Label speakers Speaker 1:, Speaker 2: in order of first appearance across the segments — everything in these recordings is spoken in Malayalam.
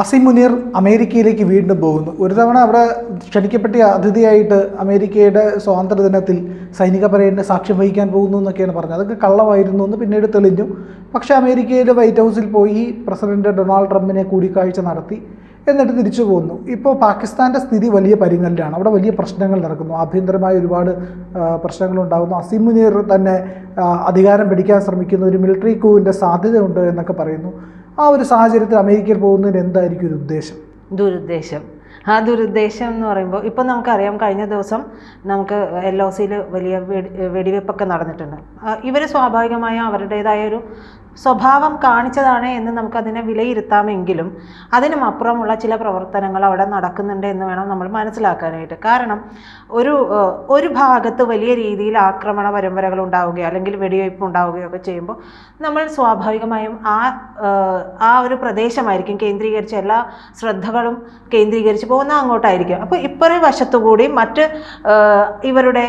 Speaker 1: അസിം മുനീർ അമേരിക്കയിലേക്ക് വീണ്ടും പോകുന്നു. ഒരു തവണ അവിടെ ക്ഷണിക്കപ്പെട്ട അതിഥിയായിട്ട് അമേരിക്കയുടെ സ്വാതന്ത്ര്യ ദിനത്തിൽ സൈനിക പരേഡിന് സാക്ഷ്യം വഹിക്കാൻ പോകുന്നു എന്നൊക്കെയാണ് പറഞ്ഞത്. അതൊക്കെ കള്ളമായിരുന്നു എന്ന് പിന്നീട് തെളിഞ്ഞു. പക്ഷേ അമേരിക്കയിലെ വൈറ്റ് ഹൗസിൽ പോയി പ്രസിഡന്റ് ഡൊണാൾഡ് ട്രംപിനെ കൂടിക്കാഴ്ച നടത്തി എന്നിട്ട് തിരിച്ചു പോകുന്നു ഇപ്പോൾ പാകിസ്ഥാന്റെ സ്ഥിതി വലിയ പരിങ്ങലിലാണ്. അവിടെ വലിയ പ്രശ്നങ്ങൾ നടക്കുന്നു. ആഭ്യന്തരമായ ഒരുപാട് പ്രശ്നങ്ങളുണ്ടാകുന്നു. അസിം മുനീർ തന്നെ അധികാരം പിടിക്കാൻ ശ്രമിക്കുന്ന. ഒരു മിലിറ്ററി കൂവിന്റെ സാധ്യതയുണ്ട് എന്നൊക്കെ പറയുന്നു. ആ ഒരു സാഹചര്യത്തിൽ അമേരിക്കയിൽ പോകുന്നതിന് എന്തായിരിക്കും ഒരു ഉദ്ദേശം?
Speaker 2: ദുരുദ്ദേശം. ആ ദുരുദ്ദേശം എന്ന് പറയുമ്പോൾ ഇപ്പം നമുക്കറിയാം കഴിഞ്ഞ ദിവസം നമുക്ക് എൽ ഒ സിയിൽ വലിയ വെടി വെടിവെപ്പൊക്കെ നടന്നിട്ടുണ്ട്. ഇവർ സ്വാഭാവികമായും അവരുടേതായ ഒരു സ്വഭാവം കാണിച്ചതാണ് എന്ന് നമുക്കതിനെ വിലയിരുത്താമെങ്കിലും അതിനും അപ്പുറമുള്ള ചില പ്രവർത്തനങ്ങൾ അവിടെ നടക്കുന്നുണ്ട് എന്ന് വേണം നമ്മൾ മനസ്സിലാക്കാനായിട്ട്. കാരണം ഒരു ഒരു ഭാഗത്ത് വലിയ രീതിയിൽ ആക്രമണ പരമ്പരകൾ ഉണ്ടാവുകയോ അല്ലെങ്കിൽ വെടിവയ്പ് ഉണ്ടാവുകയോ ഒക്കെ ചെയ്യുമ്പോൾ നമ്മൾ സ്വാഭാവികമായും ആ ആ ഒരു പ്രദേശമായിരിക്കും കേന്ദ്രീകരിച്ച് എല്ലാ ശ്രദ്ധകളും കേന്ദ്രീകരിച്ച് പോകുന്ന അങ്ങോട്ടായിരിക്കും. അപ്പോൾ ഇപ്പറേ വശത്തുകൂടി മറ്റ് ഇവരുടെ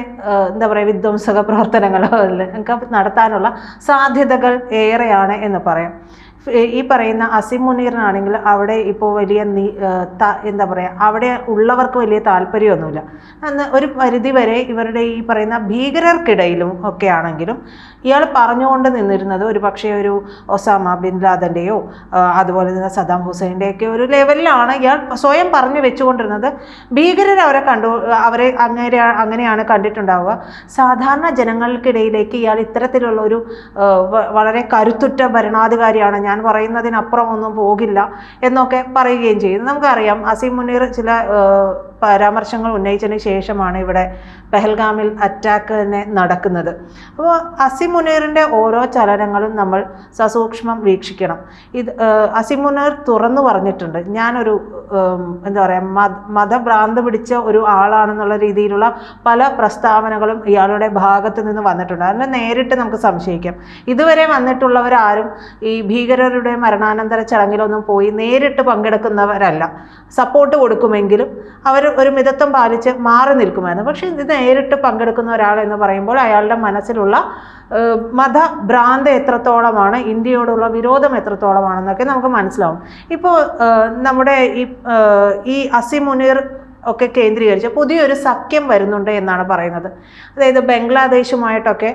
Speaker 2: എന്താ പറയുക വിധ്വംസക പ്രവർത്തനങ്ങളോ നടത്താനുള്ള സാധ്യതകൾ ഏറെയാണ്. എന്ന് പറയാം. ഈ- പറയുന്ന അസിം മുനീറിനാണെങ്കിൽ അവിടെ ഇപ്പോൾ വലിയ നീ- എന്താ പറയുക അവിടെ ഉള്ളവർക്ക് വലിയ താല്പര്യമൊന്നുമില്ല. അന്ന് ഒരു പരിധി വരെ ഇവരുടെ ഈ പറയുന്ന ഭീകരർക്കിടയിലും ഒക്കെ ആണെങ്കിലും ഇയാൾ പറഞ്ഞുകൊണ്ട് നിന്നിരുന്നത് ഒരു പക്ഷേ ഒരു ഒസാമ ബിൻ ലാദന്റെയോ അതുപോലെ തന്നെ സദാം ഹുസൈന്റെയൊക്കെ ഒരു ലെവലിലാണ് ഇയാൾ സ്വയം പറഞ്ഞു വെച്ചുകൊണ്ടിരുന്നത്. ഭീകരർ അവരെ കണ്ടു അവരെ അങ്ങനെ അങ്ങനെയാണ് കണ്ടിട്ടുണ്ടാവുക. സാധാരണ ജനങ്ങൾക്കിടയിലേക്ക് ഇയാൾ ഇത്തരത്തിലുള്ള ഒരു വളരെ കരുത്തുറ്റ ഭരണാധികാരിയാണ് ഞാൻ പറയുന്നതിനപ്പുറം ഒന്നും പോകില്ല എന്നൊക്കെ പറയുകയും ചെയ്യും നമുക്കറിയാം അസീം മുനീർ ചില പരാമർശങ്ങൾ ഉന്നയിച്ചതിന് ശേഷമാണ് ഇവിടെ പെഹൽഗാമിൽ അറ്റാക്ക് തന്നെ നടക്കുന്നത്. അപ്പോൾ അസീം മുനീറിന്റെ ഓരോ ചലനങ്ങളും നമ്മൾ സസൂക്ഷ്മം വീക്ഷിക്കണം. ഇത് അസീം മുനീർ തുറന്നു പറഞ്ഞിട്ടുണ്ട്. ഞാനൊരു എന്താ പറയുക മത മതഭ്രാന്ത് പിടിച്ച ഒരു ആളാണെന്നുള്ള രീതിയിലുള്ള പല പ്രസ്താവനകളും ഇയാളുടെ ഭാഗത്ത് നിന്ന് വന്നിട്ടുണ്ട്. അതിനെ നേരിട്ട് നമുക്ക് സംശയിക്കാം. ഇതുവരെ വന്നിട്ടുള്ളവരാരും ഈ ഭീകരരുടെ മരണാനന്തര ചടങ്ങിലൊന്നും പോയി നേരിട്ട് പങ്കെടുക്കുന്നവരല്ല. സപ്പോർട്ട് കൊടുക്കുമെങ്കിലും അവർ ഒരു മിതത്വം പാലിച്ച് മാറി നിൽക്കുമായിരുന്നു. പക്ഷേ ഇത് നേരിട്ട് പങ്കെടുക്കുന്ന ഒരാൾ എന്ന് പറയുമ്പോൾ അയാളുടെ മനസ്സിലുള്ള മതഭ്രാന്ത് എത്രത്തോളമാണ് ഇന്ത്യയോടുള്ള വിരോധം എത്രത്തോളമാണെന്നൊക്കെ നമുക്ക് മനസ്സിലാവും. ഇപ്പോൾ നമ്മുടെ ഈ ഈ അസി മുനീർ ഒക്കെ കേന്ദ്രീകരിച്ച് പുതിയൊരു സഖ്യം വരുന്നുണ്ട് എന്നാണ് പറയുന്നത്. അതായത് ബംഗ്ലാദേശുമായിട്ടൊക്കെ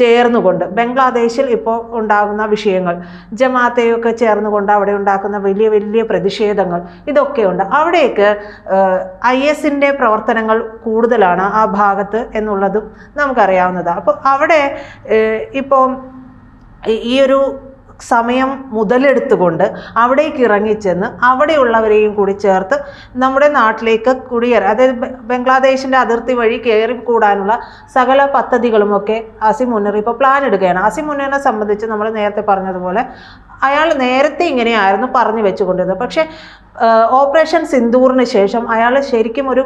Speaker 2: ചേർന്നുകൊണ്ട് ബംഗ്ലാദേശിൽ ഇപ്പോൾ ഉണ്ടാകുന്ന വിഷയങ്ങൾ ജമാഅത്തെയൊക്കെ ചേർന്നുകൊണ്ട് അവിടെ ഉണ്ടാക്കുന്ന വലിയ വലിയ പ്രതിഷേധങ്ങൾ ഇതൊക്കെയുണ്ട്. അവിടേക്ക് ഐ എസിന്റെ പ്രവർത്തനങ്ങൾ കൂടുതലാണ് ആ ഭാഗത്ത് എന്നുള്ളതും നമുക്കറിയാവുന്നതാണ്. അപ്പോൾ അവിടെ ഇപ്പോൾ ഈ ഒരു സമയം മുതലെടുത്തുകൊണ്ട് അവിടേക്ക് ഇറങ്ങിച്ചെന്ന് അവിടെയുള്ളവരെയും കൂടി ചേർത്ത് നമ്മുടെ നാട്ടിലേക്ക് കുടിയേറി അതായത് ബംഗ്ലാദേശിന്റെ അതിർത്തി വഴി കയറി കൂടാനുള്ള സകല പദ്ധതികളുമൊക്കെ ആസിം മുനീർ ഇപ്പോൾ പ്ലാൻ എടുക്കുകയാണ് ആസിം മുനീറിനെ സംബന്ധിച്ച് നമ്മൾ നേരത്തെ പറഞ്ഞതുപോലെ അയാൾ നേരത്തെ ഇങ്ങനെയായിരുന്നു പറഞ്ഞു വെച്ചുകൊണ്ടിരുന്നത്. പക്ഷേ ഓപ്പറേഷൻ സിന്ദൂറിന് ശേഷം അയാൾ ശരിക്കും ഒരു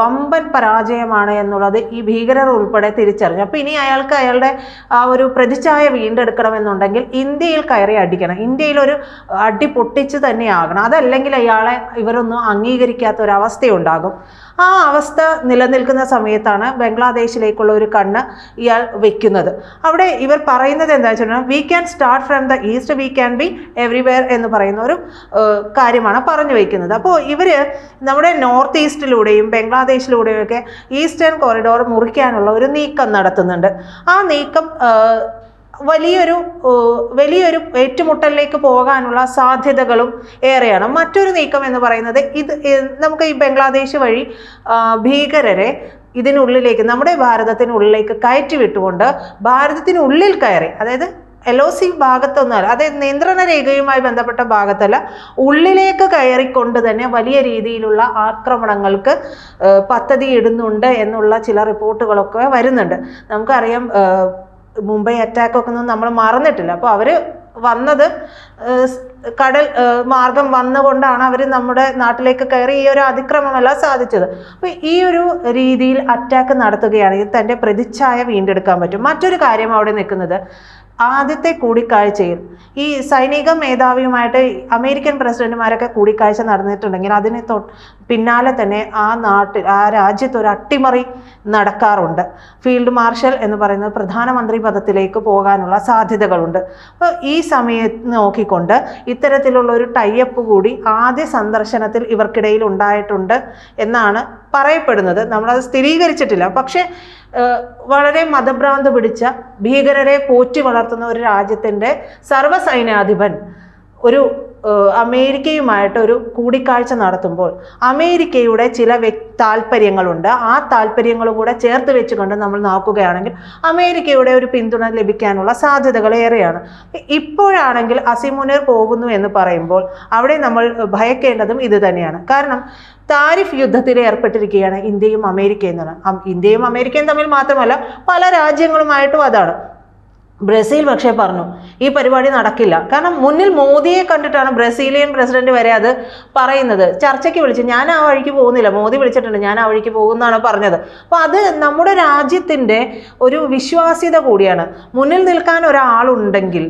Speaker 2: വമ്പൻ പരാജയമാണ് എന്നുള്ളത് ഈ ഭീകരർ ഉൾപ്പെടെ തിരിച്ചറിഞ്ഞു. അപ്പോൾ ഇനി അയാൾക്ക് അയാളുടെ ആ ഒരു പ്രതിച്ഛായ വീണ്ടെടുക്കണമെന്നുണ്ടെങ്കിൽ ഇന്ത്യയിൽ കയറി അടിക്കണം. ഇന്ത്യയിൽ ഒരു അടി പൊട്ടിച്ച് തന്നെ ആകണം. അതല്ലെങ്കിൽ അയാളെ ഇവരൊന്നും അംഗീകരിക്കാത്ത ഒരു അവസ്ഥയുണ്ടാകും ആ അവസ്ഥ നിലനിൽക്കുന്ന സമയത്താണ് ബംഗ്ലാദേശിലേക്കുള്ള ഒരു കണ്ണ് ഇയാൾ വെക്കുന്നത്. അവിടെ ഇവർ പറയുന്നത് എന്താ വെച്ചിട്ടുണ്ടെങ്കിൽ we can start from the east we can be everywhere എന്ന് പറയുന്ന ഒരു കാര്യമാണ്. പറഞ്ഞു വയ്ക്കുന്നത് അപ്പോൾ ഇവർ നമ്മുടെ നോർത്ത് ഈസ്റ്റിലൂടെയും ബംഗ്ലാദേശിലൂടെയും ഒക്കെ ഈസ്റ്റേൺ കോറിഡോർ മുറിക്കാനുള്ള ഒരു നീക്കം നടത്തുന്നുണ്ട്. ആ നീക്കം വലിയൊരു വലിയൊരു ഏറ്റുമുട്ടലിലേക്ക് പോകാനുള്ള സാധ്യതകളും ഏറെയാണ്. മറ്റൊരു നീക്കം എന്ന് പറയുന്നത് ഇത് നമുക്ക് ഈ ബംഗ്ലാദേശ് വഴി ഭീകരരെ ഇതിനുള്ളിലേക്ക് നമ്മുടെ ഭാരതത്തിനുള്ളിലേക്ക് കയറ്റി വിട്ടുകൊണ്ട് ഭാരതത്തിനുള്ളിൽ കയറി അതായത് എൽ ഒ സി അതായത് നിയന്ത്രണ രേഖയുമായി ബന്ധപ്പെട്ട ഭാഗത്തല്ല. ഉള്ളിലേക്ക് കയറിക്കൊണ്ട് തന്നെ വലിയ രീതിയിലുള്ള ആക്രമണങ്ങൾക്ക് പദ്ധതി ഇടുന്നുണ്ട് എന്നുള്ള ചില റിപ്പോർട്ടുകളൊക്കെ വരുന്നുണ്ട്. നമുക്കറിയാം മുംബൈ അറ്റാക്കൊക്കെ ഒന്നും നമ്മൾ മറന്നിട്ടില്ല. അപ്പോൾ അവർ വന്നത് കടൽ മാർഗം വന്നുകൊണ്ടാണ് അവർ നമ്മുടെ നാട്ടിലേക്ക് കയറി ഈ ഒരു അതിക്രമമെല്ലാം സാധിച്ചത്. അപ്പോൾ ഈ ഒരു രീതിയിൽ അറ്റാക്ക് നടത്തുകയാണെങ്കിൽ തന്റെ പ്രതിച്ഛായ വീണ്ടെടുക്കാൻ പറ്റും. മറ്റൊരു കാര്യം അവിടെ നിൽക്കുന്നത് ആദ്യത്തെ കൂടിക്കാഴ്ചയിൽ ഈ സൈനിക മേധാവിയുമായിട്ട് അമേരിക്കൻ പ്രസിഡന്റുമാരൊക്കെ കൂടിക്കാഴ്ച നടന്നിട്ടുണ്ടെങ്കിൽ അതിന് തൊ പിന്നാലെ തന്നെ ആ നാട്ടിൽ ആ രാജ്യത്ത് ഒരു അട്ടിമറി നടക്കാറുണ്ട്. ഫീൽഡ് മാർഷൽ എന്ന് പറയുന്നത് പ്രധാനമന്ത്രി പദത്തിലേക്ക് പോകാനുള്ള സാധ്യതകളുണ്ട്. അപ്പോൾ ഈ സമയത്ത് നോക്കിക്കൊണ്ട് ഇത്തരത്തിലുള്ള ഒരു ടൈപ്പ് കൂടി ആദ്യ സന്ദർശനത്തിൽ ഇവർക്കിടയിൽ ഉണ്ടായിട്ടുണ്ട് എന്നാണ് പറയപ്പെടുന്നത് നമ്മളത് സ്ഥിരീകരിച്ചിട്ടില്ല. പക്ഷേ വളരെ മതഭ്രാന്ത് പിടിച്ച ഭീകരരെ പോറ്റി വളർത്തുന്ന ഒരു രാജ്യത്തിന്റെ സർവസൈന്യാധിപൻ ഒരു അമേരിക്കയുമായിട്ടൊരു കൂടിക്കാഴ്ച നടത്തുമ്പോൾ അമേരിക്കയുടെ ചില താല്പര്യങ്ങളുണ്ട് ആ താല്പര്യങ്ങളും കൂടെ ചേർത്ത് വെച്ചുകൊണ്ട് നമ്മൾ നോക്കുകയാണെങ്കിൽ അമേരിക്കയുടെ ഒരു പിന്തുണ ലഭിക്കാനുള്ള സാധ്യതകൾ ഏറെയാണ്. ഇപ്പോഴാണെങ്കിൽ അസിമുനേർ പോകുന്നു എന്ന് പറയുമ്പോൾ അവിടെ നമ്മൾ ഭയക്കേണ്ടതും ഇത് തന്നെയാണ്. കാരണം താരിഫ് യുദ്ധത്തിൽ ഏർപ്പെട്ടിരിക്കുകയാണ് ഇന്ത്യയും അമേരിക്കയും എന്നാണ് ഇന്ത്യയും അമേരിക്കയും തമ്മിൽ മാത്രമല്ല പല രാജ്യങ്ങളുമായിട്ടും അതാണ്. ബ്രസീൽ പക്ഷേ പറഞ്ഞു ഈ പരിപാടി നടക്കില്ല. കാരണം മുന്നിൽ മോദിയെ കണ്ടിട്ടാണ് ബ്രസീലിയൻ പ്രസിഡന്റ് വരെ അത് പറയുന്നത്. ചർച്ചയ്ക്ക് വിളിച്ചു ഞാൻ ആ വഴിക്ക് പോകുന്നില്ല മോദി വിളിച്ചിട്ടുണ്ട് ഞാൻ ആ വഴിക്ക് പോകുന്നതാണ് പറഞ്ഞത്. അപ്പോൾ അത് നമ്മുടെ രാജ്യത്തിന്റെ ഒരു വിശ്വാസ്യത കൂടിയാണ്. മുന്നിൽ നിൽക്കാൻ ഒരാളുണ്ടെങ്കിൽ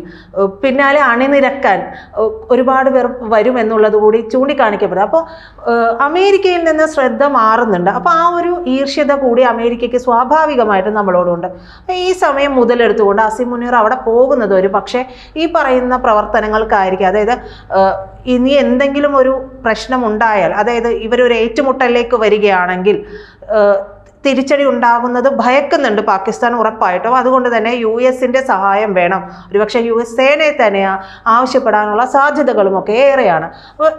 Speaker 2: പിന്നാലെ അണിനിരക്കാൻ ഒരുപാട് പേർ വരും എന്നുള്ളത് കൂടി ചൂണ്ടിക്കാണിക്കപ്പെടും. അപ്പോൾ അമേരിക്കയിൽ നിന്ന് ശ്രദ്ധ മാറുന്നുണ്ട്. അപ്പോൾ ആ ഒരു ഈർഷ്യത കൂടി അമേരിക്കയ്ക്ക് സ്വാഭാവികമായിട്ടും നമ്മളോടുണ്ട്. ഈ സമയം മുതലെടുത്തുകൊണ്ട് അസിം മുനീർ അവിടെ പോകുന്നത് ഒരു പക്ഷേ ഈ പറയുന്ന പ്രവർത്തനങ്ങൾക്കായിരിക്കും. അതായത് ഇനി എന്തെങ്കിലും ഒരു പ്രശ്നം ഉണ്ടായാൽ അതായത് ഇവരൊരു ഏറ്റുമുട്ടലിലേക്ക് വരികയാണെങ്കിൽ തിരിച്ചടി ഉണ്ടാകുന്നത് ഭയക്കുന്നുണ്ട് പാകിസ്ഥാൻ ഉറപ്പായിട്ടും. അതുകൊണ്ട് തന്നെ യു എസിന്റെ സഹായം വേണം. ഒരുപക്ഷെ യു എസ് സേനയെ തന്നെ ആവശ്യപ്പെടാനുള്ള സാധ്യതകളുമൊക്കെ ഏറെയാണ്. അപ്പോൾ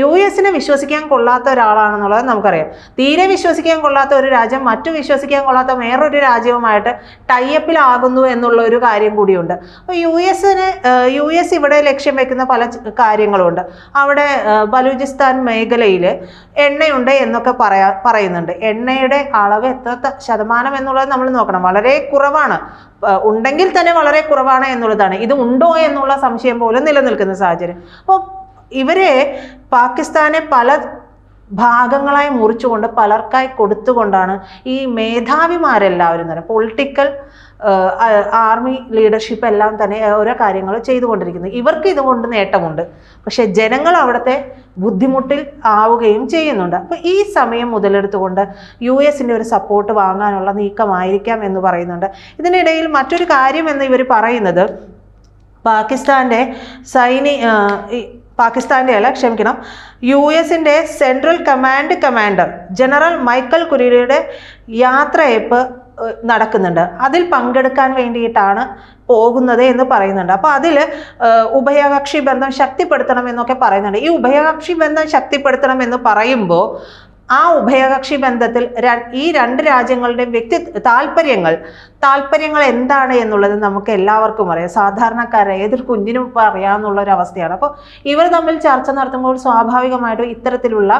Speaker 2: യു എസിനെ വിശ്വസിക്കാൻ കൊള്ളാത്ത ഒരാളാണെന്നുള്ളത് നമുക്കറിയാം. തീരെ വിശ്വസിക്കാൻ കൊള്ളാത്ത ഒരു രാജ്യം മറ്റു വിശ്വസിക്കാൻ കൊള്ളാത്ത വേറൊരു രാജ്യവുമായിട്ട് ടൈപ്പിലാകുന്നു എന്നുള്ള ഒരു കാര്യം കൂടിയുണ്ട്. അപ്പോൾ യു എസിന് യു എസ് ഇവിടെ ലക്ഷ്യം വെക്കുന്ന പല കാര്യങ്ങളുണ്ട്. അവിടെ ബലൂചിസ്ഥാൻ മേഖലയിൽ എണ്ണയുണ്ട് എന്നൊക്കെ പറയാ പറയുന്നുണ്ട്. എണ്ണയുടെ അളവ് എത്ര ത- ശതമാനം എന്നുള്ളത് നമ്മൾ നോക്കണം. വളരെ കുറവാണ്. ഉണ്ടെങ്കിൽ തന്നെ വളരെ കുറവാണ് എന്നുള്ളതാണ്. ഇത് ഉണ്ടോ എന്നുള്ള സംശയം പോലും നിലനിൽക്കുന്ന സാഹചര്യം. അപ്പോൾ ഇവരെ പാകിസ്ഥാനെ പല ഭാഗങ്ങളായി മുറിച്ചുകൊണ്ട് പലർക്കായി കൊടുത്തുകൊണ്ടാണ് ഈ മേധാവിമാരെല്ലാവരും തന്നെ പൊളിറ്റിക്കൽ ആർമി ലീഡർഷിപ്പ് എല്ലാം തന്നെ ഓരോ കാര്യങ്ങൾ ചെയ്തുകൊണ്ടിരിക്കുന്നത്. ഇവർക്ക് ഇതുകൊണ്ട് നേട്ടമുണ്ട്. പക്ഷെ ജനങ്ങൾ അവിടുത്തെ ബുദ്ധിമുട്ടിൽ ആവുകയും ചെയ്യുന്നുണ്ട്. അപ്പോൾ ഈ സമയം മുതലെടുത്തുകൊണ്ട് യു എസിന്റെ ഒരു സപ്പോർട്ട് വാങ്ങാനുള്ള നീക്കമായിരിക്കാം എന്ന് പറയുന്നുണ്ട്. ഇതിനിടയിൽ മറ്റൊരു കാര്യം എന്ന് ഇവർ പറയുന്നത് പാകിസ്ഥാന്റെ സൈനി പാകിസ്ഥാന്റെ അല്ല ക്ഷമിക്കണം. യു എസിന്റെ central command commander general Michael കുരിയുടെ യാത്രയപ്പ് നടക്കുന്നുണ്ട്. അതിൽ പങ്കെടുക്കാൻ വേണ്ടിയിട്ടാണ് പോകുന്നത് എന്ന് പറയുന്നുണ്ട്. അപ്പോൾ അതിൽ ഉഭയകക്ഷി ബന്ധം ശക്തിപ്പെടുത്തണം എന്നൊക്കെ പറയുന്നുണ്ട്. ഈ ഉഭയകക്ഷി ബന്ധം ശക്തിപ്പെടുത്തണം എന്ന് പറയുമ്പോൾ ആ ഉഭയകക്ഷി ബന്ധത്തിൽ ഈ രണ്ട് രാജ്യങ്ങളുടെയും വ്യക്തി താല്പര്യങ്ങൾ താല്പര്യങ്ങൾ എന്താണ് എന്നുള്ളത് നമുക്ക് എല്ലാവർക്കും അറിയാം. സാധാരണക്കാരെ ഏതൊരു കുഞ്ഞിനും ഇപ്പോൾ അറിയാമെന്നുള്ള ഒരു അവസ്ഥയാണ്. അപ്പോൾ ഇവർ തമ്മിൽ ചർച്ച നടത്തുമ്പോൾ സ്വാഭാവികമായിട്ടും ഇത്തരത്തിലുള്ള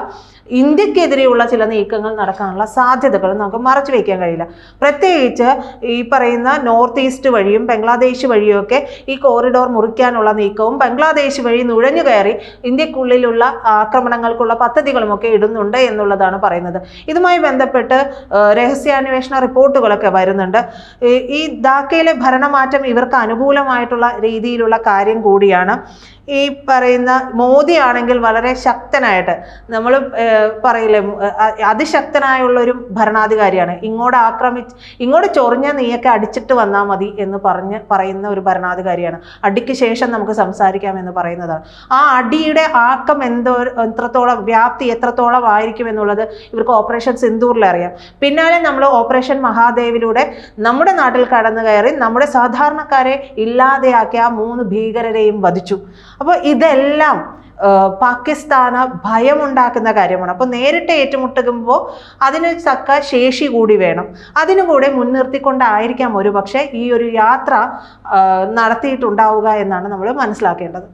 Speaker 2: ഇന്ത്യക്കെതിരെയുള്ള ചില നീക്കങ്ങൾ നടക്കാനുള്ള സാധ്യതകൾ നമുക്ക് മറച്ചു വയ്ക്കാൻ കഴിയില്ല. പ്രത്യേകിച്ച് ഈ പറയുന്ന നോർത്ത് ഈസ്റ്റ് വഴിയും ബംഗ്ലാദേശ് വഴിയൊക്കെ ഈ കോറിഡോർ മുറിക്കാനുള്ള നീക്കവും ബംഗ്ലാദേശ് വഴി നുഴഞ്ഞു കയറി ഇന്ത്യക്കുള്ളിലുള്ള ആക്രമണങ്ങൾക്കുള്ള പദ്ധതികളുമൊക്കെ ഇടുന്നുണ്ട് എന്നുള്ളതാണ് പറയുന്നത്. ഇതുമായി ബന്ധപ്പെട്ട് രഹസ്യാന്വേഷണ റിപ്പോർട്ടുകളൊക്കെ വരുന്നുണ്ട്. ഈ- ധാക്കയിലെ ഭരണമാറ്റം ഇവർക്ക് അനുകൂലമായിട്ടുള്ള രീതിയിലുള്ള കാര്യം കൂടിയാണ്. ഈ പറയുന്ന മോദി ആണെങ്കിൽ വളരെ ശക്തനായിട്ട് നമ്മൾ പറയില്ലേ അതിശക്തനായുള്ള ഒരു ഭരണാധികാരിയാണ്. ഇങ്ങോട്ട് ആക്രമിച്ച് ഇങ്ങോട്ട് ചൊറിഞ്ഞ നീയൊക്കെ അടിച്ചിട്ട് വന്നാൽ മതി എന്ന് പറഞ്ഞ് പറയുന്ന ഒരു ഭരണാധികാരിയാണ്. അടിക്ക് ശേഷം നമുക്ക് സംസാരിക്കാം എന്ന് പറയുന്നതാണ്. ആ അടിയുടെ ആക്കം എന്തോ എത്രത്തോളം വ്യാപ്തി എത്രത്തോളം ആയിരിക്കും എന്നുള്ളത് ഇവർക്ക് ഓപ്പറേഷൻ സിന്ദൂറിൽ അറിയാം. പിന്നാലെ നമ്മൾ ഓപ്പറേഷൻ മഹാദേവിലൂടെ നമ്മുടെ നാട്ടിൽ കടന്നു കയറി നമ്മുടെ സാധാരണക്കാരെ ഇല്ലാതെയാക്കിയ ആ മൂന്ന് ഭീകരരെയും വധിച്ചു. അപ്പോൾ ഇതെല്ലാം പാകിസ്ഥാന ഭയമുണ്ടാക്കുന്ന കാര്യമാണ്. അപ്പോൾ നേരിട്ട് ഏറ്റുമുട്ടുമ്പോൾ അതിന് തക്ക ശേഷി കൂടി വേണം. അതിനു കൂടെ മുൻനിർത്തിക്കൊണ്ടായിരിക്കാം ഒരു പക്ഷേ ഈ ഒരു യാത്ര നടത്തിയിട്ടുണ്ടാവുക എന്നാണ് നമ്മൾ മനസ്സിലാക്കേണ്ടത്.